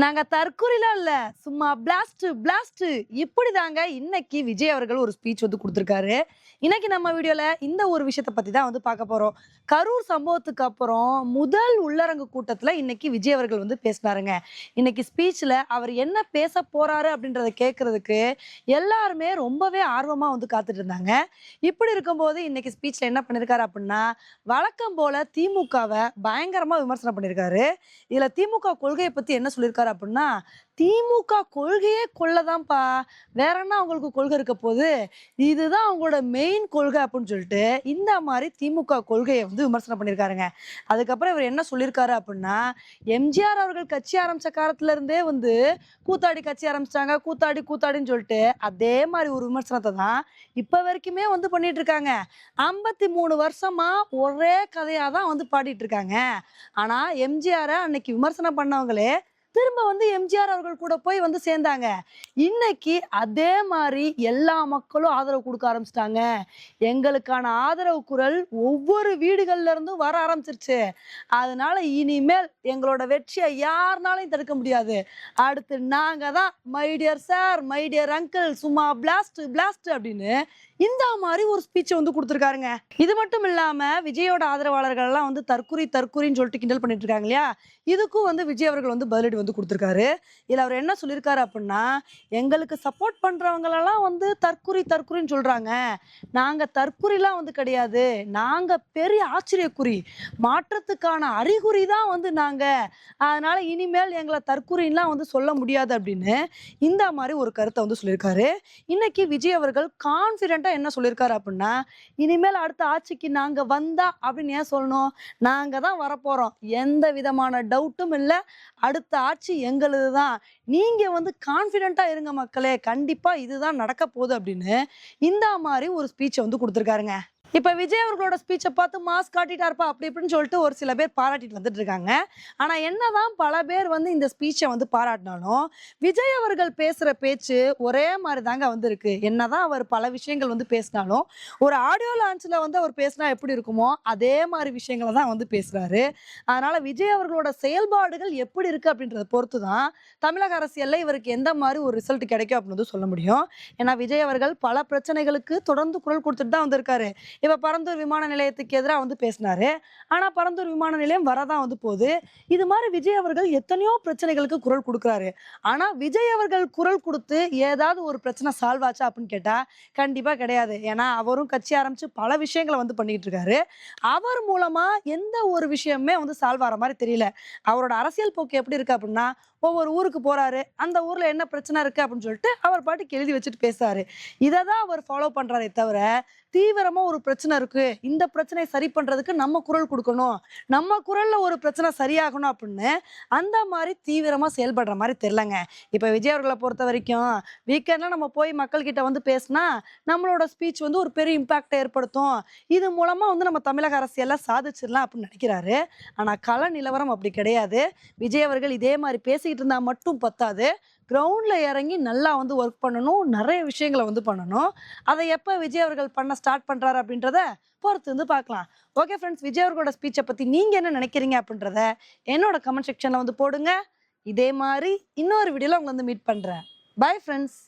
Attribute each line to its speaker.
Speaker 1: நாங்க தற்கொலையில இல்ல. சும்மா பிளாஸ்ட் பிளாஸ்ட் இப்படிதாங்க இன்னைக்கு விஜய் அவர்கள் ஒரு ஸ்பீச் வந்து கொடுத்துருக்காரு. இன்னைக்கு நம்ம வீடியோல இந்த ஒரு விஷயத்த பத்தி தான் வந்து பார்க்க போறோம். கரூர் சம்பவத்துக்கு அப்புறம் முதல் உள்ளரங்கு கூட்டத்துல இன்னைக்கு விஜய் அவர்கள் வந்து பேசினாருங்க. இன்னைக்கு ஸ்பீச்ல அவர் என்ன பேச போறாரு அப்படின்றத கேட்கறதுக்கு எல்லாருமே ரொம்பவே ஆர்வமா வந்து காத்துட்டு இருந்தாங்க. இப்படி இருக்கும்போது இன்னைக்கு ஸ்பீச்ல என்ன பண்ணிருக்காரு அப்படின்னா வழக்கம் போல திமுகவை பயங்கரமா விமர்சனம் பண்ணியிருக்காரு இதுல திமுக கொள்கையை பத்தி என்ன சொல்லியிருக்காரு அப்படின்னா திமுக கொள்கையே கொள்ளதான்ப்பா வேற என்ன அவங்களுக்கு கொள்கை இருக்க போகுது? இதுதான் அவங்களோட மெயின் கொள்கை அப்படின்னு சொல்லிட்டு இந்த மாதிரி திமுக கொள்கையை வந்து விமர்சனம் பண்ணியிருக்காருங்க அதுக்கப்புறம் இவர் என்ன சொல்லியிருக்காரு அப்படின்னா எம்ஜிஆர் அவர்கள் கட்சி ஆரம்பிச்ச காலத்துல இருந்தே வந்து கூத்தாடி கட்சி ஆரம்பிச்சாங்க கூத்தாடி கூத்தாடின்னு சொல்லிட்டு அதே மாதிரி ஒரு விமர்சனத்தை தான் இப்ப வரைக்குமே வந்து பண்ணிட்டு இருக்காங்க ஐம்பத்தி மூணு வருஷமா ஒரே கதையா தான் வந்து பாடிட்டு இருக்காங்க ஆனா எம்ஜிஆரை அன்னைக்கு விமர்சனம் பண்ணவங்களே திரும்ப வந்து எம்ஜிஆர் அவர்கள் கூட போய் வந்து சேர்ந்தாங்க. இன்னைக்கு அதே மாதிரி எல்லா மக்களும் ஆதரவு கொடுக்க ஆரம்பிச்சிட்டாங்க. எங்களுக்கான ஆதரவு குரல் ஒவ்வொரு வீடுகள்ல இருந்தும் வர ஆரம்பிச்சிருச்சு. அதனால இனிமேல் எங்களோட வெற்றியை யாருனாலையும் தடுக்க முடியாது. அடுத்து நாங்க தான் my dear sir my dear uncle சும்மா பிளாஸ்ட் பிளாஸ்ட் அப்படின்னு இந்த மாதிரி ஒரு ஸ்பீச் வந்து கொடுத்துருக்காருங்க. இது மட்டும் இல்லாம விஜயோட ஆதரவாளர்கள் எல்லாம் வந்து தற்குறி தற்குறின்னு சொல்லிட்டு கிண்டல் பண்ணிட்டு இருக்காங்க இல்லையா? இதுக்கும் வந்து விஜய் அவர்கள் வந்து பதிலடி வந்து கொடுத்துருக்காரு. இதில் அவர் என்ன சொல்லியிருக்காரு அப்படின்னா எங்களுக்கு சப்போர்ட் பண்ணுறவங்களெல்லாம் வந்து தற்குறி தற்குறின்னு சொல்கிறாங்க நாங்கள் தற்குறிலாம் வந்து கிடையாது. நாங்கள் பெரிய ஆச்சரியக்குறி. மாற்றத்துக்கான அறிகுறி தான் வந்து நாங்கள் அதனால் இனிமேல் எங்களை தற்குறின்லாம் வந்து சொல்ல முடியாது அப்படின்னு இந்த மாதிரி ஒரு கருத்தை வந்து சொல்லியிருக்காரு இன்னைக்கு விஜய் அவர்கள் கான்ஃபிடென்ட்டாக என்ன சொல்லியிருக்காரு அப்படின்னா இனிமேல் அடுத்த ஆட்சிக்கு நாங்கள் வந்தா அப்படின்னு ஏன் சொல்லணும்? நாங்கள் தான் வரப்போகிறோம் எந்த விதமான டவுட்டும் இல்லை. அடுத்த ஆட்சி எங்களுது தான் நீங்கள் வந்து கான்ஃபிடென்ட்டாக இருங்க மக்களே. கண்டிப்பாக இதுதான் நடக்க போகுது அப்படின்னு இந்த மாதிரி ஒரு ஸ்பீச்சை வந்து கொடுத்துருக்காருங்க. இப்ப விஜய் அவர்களோட ஸ்பீச்சை பார்த்து மாஸ்க் காட்டிட்டாருப்பா அப்படி இப்படின்னு சொல்லிட்டு ஒரு சில பேர் பாராட்டிட்டு வந்துட்டு இருக்காங்க. ஆனா என்னதான் பல பேர் வந்து இந்த ஸ்பீச்சை வந்து பாராட்டினாலும் விஜய் அவர்கள் பேசுற பேச்சு ஒரே மாதிரி தாங்க வந்திருக்கு. என்னதான் அவர் பல விஷயங்கள் வந்து பேசினாலும் ஒரு ஆடியோ லான்ச்ல வந்து அவர் பேசினா எப்படி இருக்குமோ அதே மாதிரி விஷயங்களை தான் வந்து பேசுறாரு. அதனால விஜய் அவர்களோட செயல்பாடுகள் எப்படி இருக்கு அப்படின்றத பொறுத்து தான் தமிழக அரசியல்ல இவருக்கு எந்த மாதிரி ஒரு ரிசல்ட் கிடைக்கும் அப்படின்னு வந்து சொல்ல முடியும். ஏன்னா விஜய் அவர்கள் பல பிரச்சனைகளுக்கு தொடர்ந்து குரல் கொடுத்துட்டு தான் வந்திருக்காரு. இப்ப பரந்தூர் விமான நிலையத்துக்கு எதிராக வந்து பேசினாரு. ஆனா பரந்தூர் விமான நிலையம் வரதான் வந்து போகுது இது மாதிரி விஜய் அவர்கள் எத்தனையோ பிரச்சனைகளுக்கு குரல் கொடுக்குறாரு. ஆனா விஜய் அவர்கள் குரல் கொடுத்து ஏதாவது ஒரு பிரச்சனை சால்வ் ஆச்சா அப்படின்னு கேட்டா கண்டிப்பா கிடையாது. ஏன்னா அவரும் கட்சி ஆரம்பிச்சு பல விஷயங்களை வந்து பண்ணிட்டு இருக்காரு. அவர் மூலமா எந்த ஒரு விஷயமே வந்து சால்வ் ஆகிற மாதிரி தெரியல. அவரோட அரசியல் போக்கு எப்படி இருக்கு அப்படின்னா ஒவ்வொரு ஊருக்கு போறாரு அந்த ஊர்ல என்ன பிரச்சனை இருக்கு அப்படின்னு சொல்லிட்டு அவர் பாட்டுக்கு எழுதி வச்சுட்டு பேசுறாரு. இதை தான் அவர் ஃபாலோ பண்றாரே தவிர தீவிரமா ஒரு பிரச்சனை இருக்கு. இந்த பிரச்சனையை சரி பண்றதுக்கு நம்ம குரல் கொடுக்கணும். நம்ம குரல்ல ஒரு பிரச்சனை சரியாகணும் அப்படின்னு அந்த மாதிரி தீவிரமா செயல்படுற மாதிரி தெரிலங்க இப்ப விஜய் அவர்களை பொறுத்த வரைக்கும் வீக்கெண்ட்ல நம்ம போய் மக்கள் கிட்ட வந்து பேசினா நம்மளோட ஸ்பீச் வந்து ஒரு பெரிய இம்பாக்டை ஏற்படுத்தும். இது மூலமா வந்து நம்ம தமிழக அரசியெல்லாம் சாதிச்சிடலாம் அப்படின்னு நினைக்கிறாரு. ஆனா கள நிலவரம் அப்படி கிடையாது. விஜய் அவர்கள் இதே மாதிரி பேசிக்கிட்டு இருந்தா மட்டும் பத்தாது. கிரவுண்டில் இறங்கி நல்லா வந்து ஒர்க் பண்ணணும் நிறைய விஷயங்களை வந்து பண்ணணும். அதை எப்போ விஜய் அவர்கள் பண்ண ஸ்டார்ட் பண்ணுறாரு அப்படின்றத பொறுத்து வந்து பார்க்கலாம். ஓகே ஃப்ரெண்ட்ஸ் விஜய் அவர்களோட ஸ்பீச்சை பற்றி நீங்கள் என்ன நினைக்கிறீங்க அப்படின்றத என்னோட கமெண்ட் செக்ஷனில் வந்து போடுங்க. இதே மாதிரி இன்னொரு வீடியோவில் உங்களை வந்து மீட் பண்ணுறேன் பாய் ஃப்ரெண்ட்ஸ்